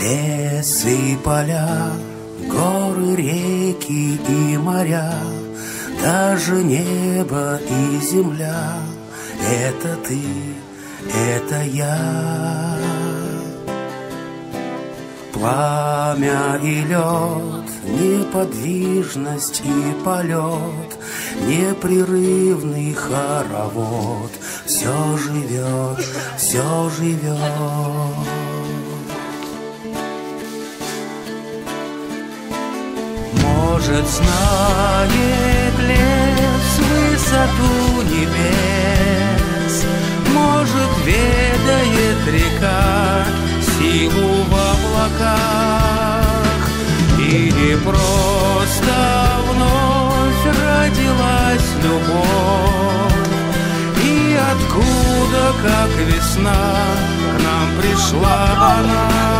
Лес и поля, горы, реки и моря, Даже небо и земля — это ты, это я. Пламя и лед, неподвижность и полет, Непрерывный хоровод, Все живет, все живет. Может, знает лес высоту небес, Может, ведает река силу в облаках, Или просто вновь родилась любовь, И откуда, как весна, к нам пришла она.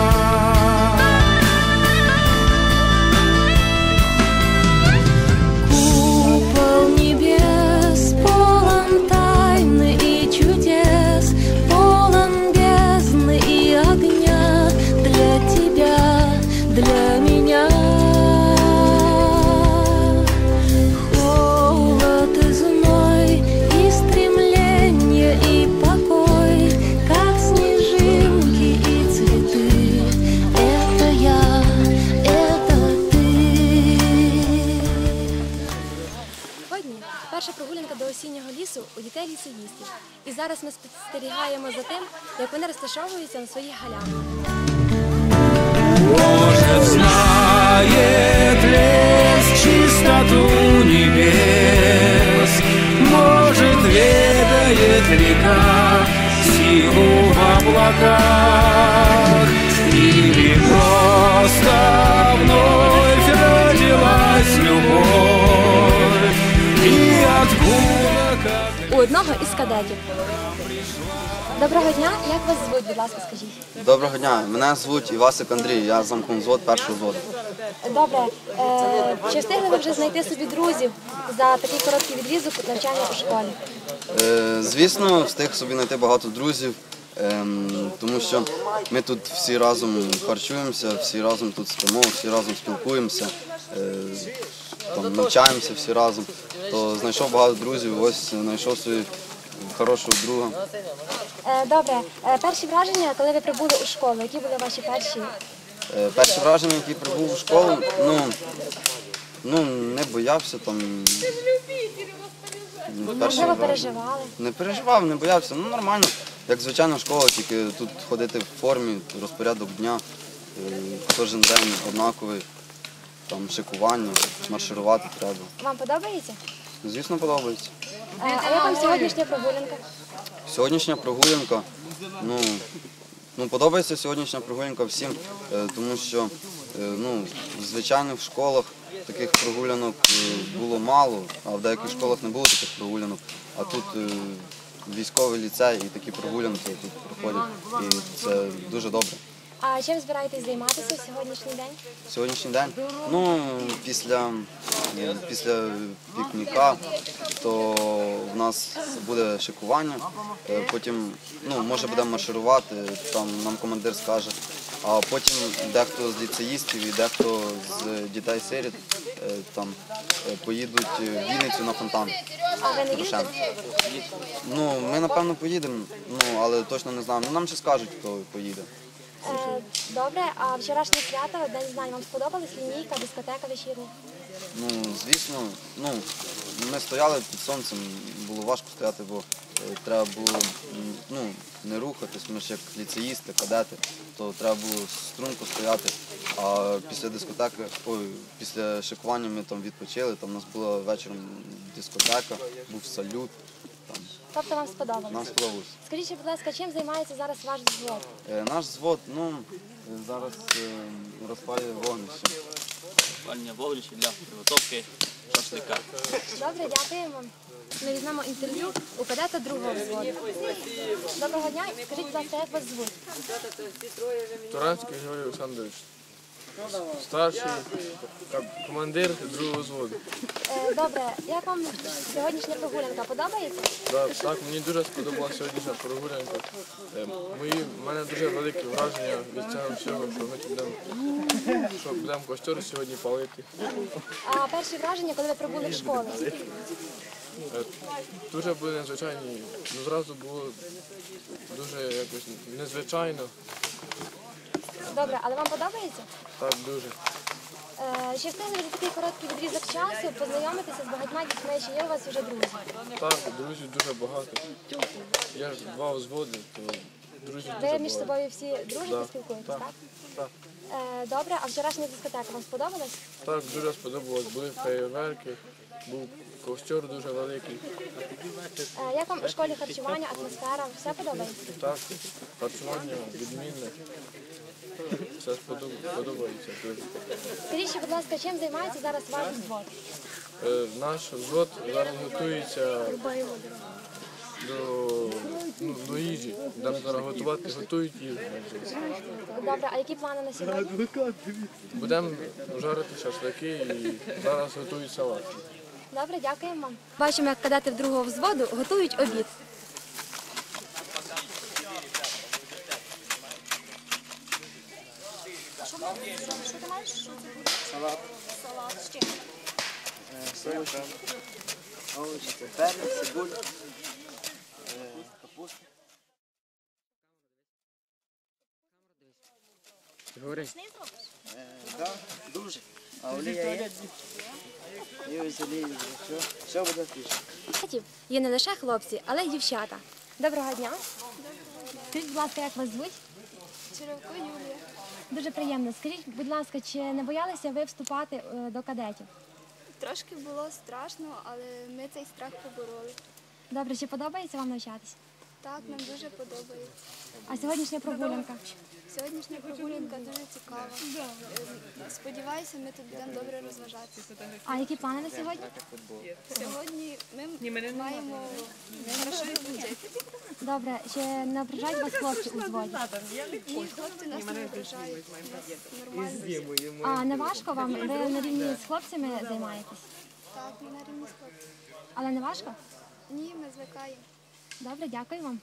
Перша прогулянка до осіннього лісу у дітей лісоїстів. І зараз ми спостерігаємо за тим, як вони розташовуються на своїх галявинах. Может, знает лес чистоту небес, Может, ведает река силу в облаках, із кадетів. Доброго дня, як вас звуть, будь ласка, скажіть. Доброго дня, мене звуть Івасик Андрій, я замкомзвод першого взводу. Добре, е, чи встигли ви вже знайти собі друзів за такий короткий відрізок навчання у школі? Е, звісно, встиг собі знайти багато друзів, ем, тому що ми тут всі разом харчуємося, всі разом тут спимо, всі разом спілкуємося, е, там, навчаємося всі разом. То знайшов багато друзів, ось знайшов собі хорошого друга. Е, Добре, е, перші враження, коли ви прибули у школу, які були ваші перші? Е, Перші враження, які прибув в школу, ну, ну не боявся там. Можливо, переживали? Не переживав, не боявся. Ну нормально, як звичайна школа, тільки тут ходити в формі, розпорядок дня, кожен день однаковий, там шикування, марширувати треба. Вам подобається? Звісно, подобається. А як вам сьогоднішня прогулянка? Сьогоднішня прогулянка, ну, ну подобається сьогоднішня прогулянка всім, е, тому що е, ну, звичайно в школах таких прогулянок е, було мало, а в деяких школах не було таких прогулянок. А тут військовий ліцей і такі прогулянки тут проходять. І це дуже добре. А чим збираєтесь займатися в сьогоднішній день? Сьогоднішній день. Ну, після, е, після пікніка, то в нас буде шикування. Е, Потім, ну, може будемо марширувати, там нам командир скаже. А потім дехто з ліцеїстів і дехто з дітей сиріт там е, поїдуть в Вінницю на фонтан. А ви не їздите? Ну, ми напевно поїдемо, ну але точно не знаємо. Ну, нам ще скажуть, хто поїде. Е, Добре, а вчорашнє свято, День знань, вам сподобалась лінійка, дискотека вечірня? Ну, звісно, ну, ми стояли під сонцем, було важко стояти, бо е, треба було ну, не рухатись, ми ж як ліцеїсти, кадети, то треба було струнко стояти. А після дискотеки, ой, після шикування ми там відпочили, там у нас була вечором дискотека, був салют. Тобто вам сподобалось? Нам сподобалось. Скажіть, будь ласка, чим займається зараз ваш взвод? Е, Наш звод, ну, е, зараз е, розпалює вогнище. Пальня вогнище для підготовки шашлика. Добре, дякуємо. Ми візьмемо інтерв'ю у кадета другого взводу. Доброго дня. Скажіть, будь ласка, як вас звуть? Туранський Георгій Олександрович. Старший командир другого зводу. Е, Добре, як вам сьогоднішня прогулянка подобається? Так, мені дуже сподобалася сьогоднішня прогулянка. Е, Мої, в мене дуже велике враження від цього всього, що ми що будемо костер сьогодні палити. А перші враження, коли ви прибули в школу? Е, Дуже були незвичайні, ну зразу було дуже якось незвичайно, Добре, але вам подобається? так дуже. Е, Чи встигли за такий короткий відрізок часу познайомитися з багатьма дітьми, чи є у вас вже друзі? Так, друзів дуже багато. Я ж два взводи, то друзів дуже Ви між багато. собою всі дружите, спілкуєтесь, Так. так? Е, Добре, а вчорашня дискотека вам сподобалась? Так, дуже сподобалось. Були феєверки, був костер дуже великий. Е, Як вам у школі харчування, атмосфера? Все подобається? Так, харчування відмінне. Все подобається дуже. Скажіть, ще, будь ласка, чим займається зараз ваш взвод? Е, наш взвод зараз готується до, ну, до їжі. Будемо зараз готувати, готують їжу. Добре, а які плани на сьогодні? Будемо жарити шашлики і зараз готують салат. Добре, дякуємо вам. Бачимо, як кадети другого взводу готують обід. Що ти маєш? Салат. Салат. З чим? Овочі, перець, цибуль, е, капуста. Е, да, дуже. А олія є? І ось олія, все, все буде пішло. Є не лише хлопці, але й дівчата. Доброго дня. Скажіть, будь ласка, як вас звуть? Черевко Юлія. Дуже приємно. Скажіть, будь ласка, чи не боялися ви вступати е, до кадетів? Трошки було страшно, але ми цей страх побороли. Добре, чи подобається вам навчатися? Так, нам дуже подобається. А сьогоднішня прогулянка? Сьогоднішня прогулянка дуже цікава. Е, Сподіваюся, ми тут будемо добре розважатися. А які плани на сьогодні? Сьогодні ми маємо хорошо відпочити. Добре, чи не ображають вас хлопці у зводі? Ні, хлопці нас не ображають. Нормально. А не важко вам? Ви на рівні з хлопцями займаєтесь? Так, ми на рівні з хлопцями. Але не важко? Ні, ми звикаємо. Добре, дякую вам.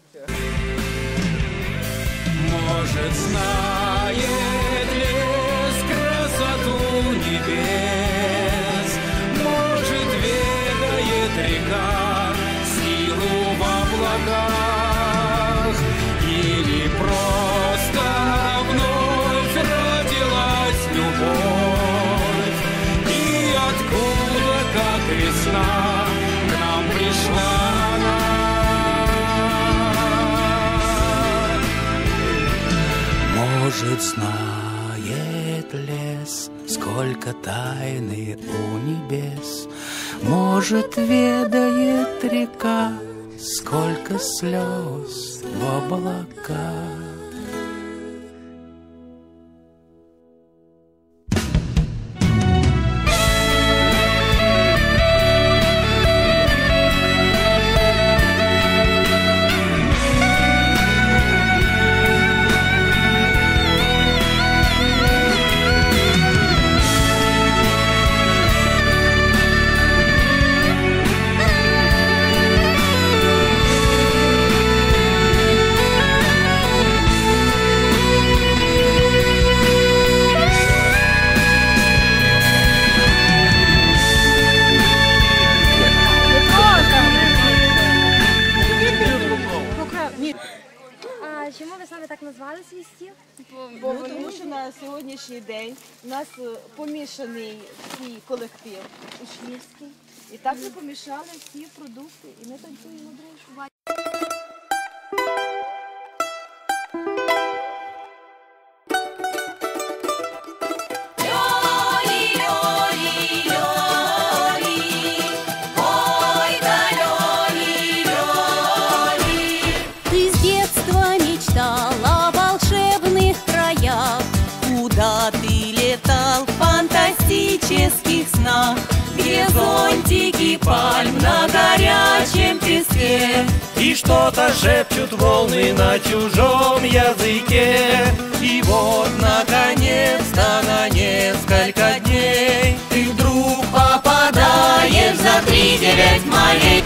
Может, знает лес красоту небес, Может, ведает река силу в облаках, Может, знает лес, сколько тайны у небес. Может, ведает река, сколько слез в облаках. саме так назвали свій стіл? Бо ну, тому що на сьогоднішній день у нас е, помішаний свій колектив учнівський. І так ми помішали всі продукти, і ми танцюємо дрижку. Пальм на горячем песке. И что-то шепчут волны на чужом языке. И вот, наконец-то, на несколько дней Ты вдруг попадаешь за три девять морей